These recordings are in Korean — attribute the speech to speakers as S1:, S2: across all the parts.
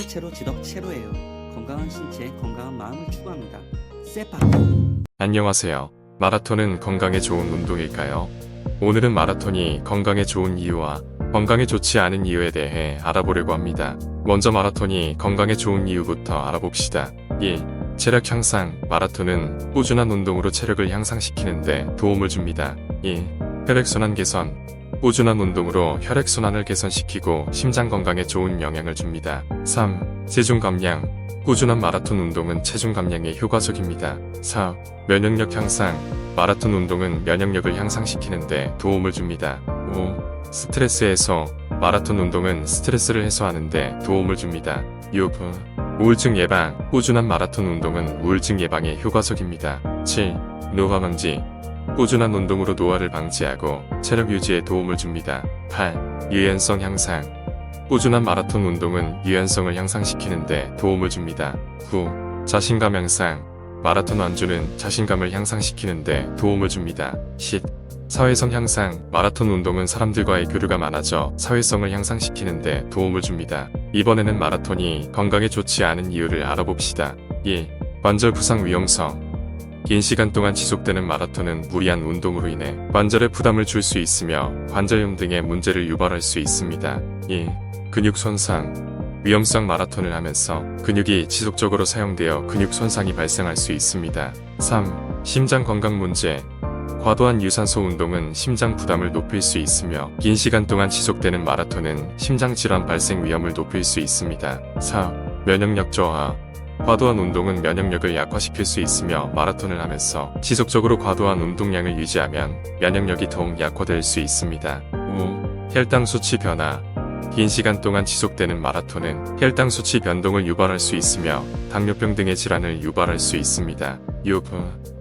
S1: 채로 지덕 채로예요. 건강한 신체, 건강한 마음을 추구합니다. 세파.
S2: 안녕하세요. 마라톤은 건강에 좋은 운동일까요? 오늘은 마라톤이 건강에 좋은 이유와 건강에 좋지 않은 이유에 대해 알아보려고 합니다. 먼저 마라톤이 건강에 좋은 이유부터 알아봅시다. 1. 체력 향상. 마라톤은 꾸준한 운동으로 체력을 향상시키는데 도움을 줍니다. 2. 혈액순환 개선. 꾸준한 운동으로 혈액순환을 개선시키고 심장 건강에 좋은 영향을 줍니다. 3. 체중 감량. 꾸준한 마라톤 운동은 체중 감량에 효과적입니다. 4. 면역력 향상. 마라톤 운동은 면역력을 향상시키는데 도움을 줍니다. 5. 스트레스 해소. 마라톤 운동은 스트레스를 해소하는데 도움을 줍니다. 6. 우울증 예방. 꾸준한 마라톤 운동은 우울증 예방에 효과적입니다. 7. 노화 방지. 꾸준한 운동으로 노화를 방지하고 체력 유지에 도움을 줍니다. 8. 유연성 향상. 꾸준한 마라톤 운동은 유연성을 향상시키는데 도움을 줍니다. 9. 자신감 향상. 마라톤 완주는 자신감을 향상시키는데 도움을 줍니다. 10. 사회성 향상. 마라톤 운동은 사람들과의 교류가 많아져 사회성을 향상시키는데 도움을 줍니다. 이번에는 마라톤이 건강에 좋지 않은 이유를 알아봅시다. 1. 관절 부상 위험성. 긴 시간 동안 지속되는 마라톤은 무리한 운동으로 인해 관절에 부담을 줄 수 있으며 관절염 등의 문제를 유발할 수 있습니다. 2. 근육 손상. 위험성 마라톤을 하면서 근육이 지속적으로 사용되어 근육 손상이 발생할 수 있습니다. 3. 심장 건강 문제. 과도한 유산소 운동은 심장 부담을 높일 수 있으며 긴 시간 동안 지속되는 마라톤은 심장 질환 발생 위험을 높일 수 있습니다. 4. 면역력 저하. 과도한 운동은 면역력을 약화시킬 수 있으며 마라톤을 하면서 지속적으로 과도한 운동량을 유지하면 면역력이 더욱 약화될 수 있습니다. 5. 혈당 수치 변화. 긴 시간 동안 지속되는 마라톤은 혈당 수치 변동을 유발할 수 있으며 당뇨병 등의 질환을 유발할 수 있습니다. 6.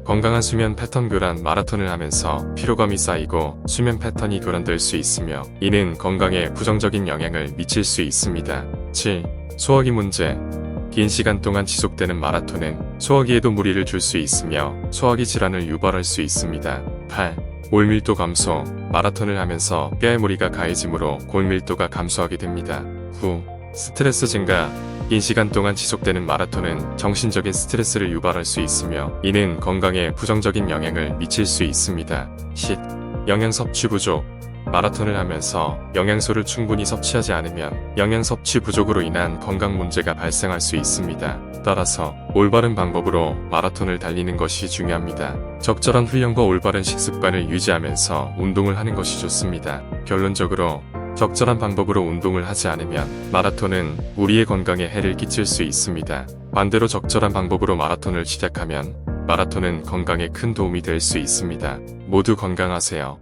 S2: 건강한 수면 패턴 교란 마라톤을 하면서 피로감이 쌓이고 수면 패턴이 교란될 수 있으며 이는 건강에 부정적인 영향을 미칠 수 있습니다. 7. 소화기 문제 긴 시간 동안 지속되는 마라톤은 소화기에도 무리를 줄 수 있으며 소화기 질환을 유발할 수 있습니다. 8. 골밀도 감소 마라톤을 하면서 뼈에 무리가 가해지므로 골밀도가 감소하게 됩니다. 9. 스트레스 증가 긴 시간 동안 지속되는 마라톤은 정신적인 스트레스를 유발할 수 있으며 이는 건강에 부정적인 영향을 미칠 수 있습니다. 10. 영양 섭취 부족 마라톤을 하면서 영양소를 충분히 섭취하지 않으면 영양 섭취 부족으로 인한 건강 문제가 발생할 수 있습니다. 따라서 올바른 방법으로 마라톤을 달리는 것이 중요합니다. 적절한 훈련과 올바른 식습관을 유지하면서 운동을 하는 것이 좋습니다. 결론적으로 적절한 방법으로 운동을 하지 않으면 마라톤은 우리의 건강에 해를 끼칠 수 있습니다. 반대로 적절한 방법으로 마라톤을 시작하면 마라톤은 건강에 큰 도움이 될 수 있습니다. 모두 건강하세요.